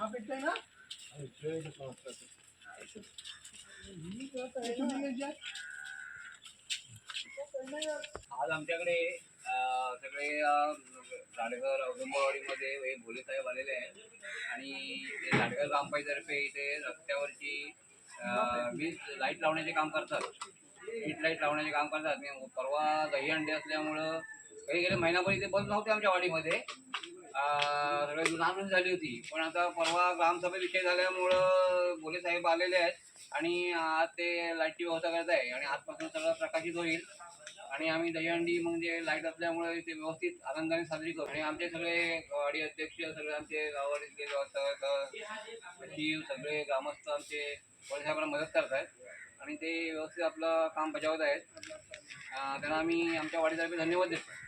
हा आज आमच्याकडे सगळे अं, झाडघर औदुंबरवाडीमध्ये हे भोले साहेब आलेले आहेत. आणि ते झाडघर ग्रामपंचायतर्फे इथे रस्त्यावरची वीज लाइट लावण्याचे काम करतात. स्ट्रीट लाइट लावण्याचे काम करतात. मी परवा दहीहंडी असल्यामुळं काही गेले? महिनाभर इथे बंद नव्हते आमच्या वाडीमध्ये. सगळे नागरिक झाली होती. पण आता परवा ग्रामसभा विषय झाल्यामुळं भोले साहेब आलेले आहेत आणि आज ते लाईटची व्यवस्था करत आहे आणि आजपासून सगळं प्रकाशित होईल. आणि आम्ही दहीहंडी म्हणजे लाइट असल्यामुळे ते व्यवस्थित आनंदाने साजरी करू. आणि आमचे सगळे वाडी अध्यक्ष सगळे आमचे गावाडीतले सचिव सगळे ग्रामस्थ आमचे साहेबांना मदत करत आहेत. आणि ते व्यवस्थित आपलं काम बजावत आहेत. त्यांना आम्ही आमच्या वाडीतर्फे धन्यवाद देतो.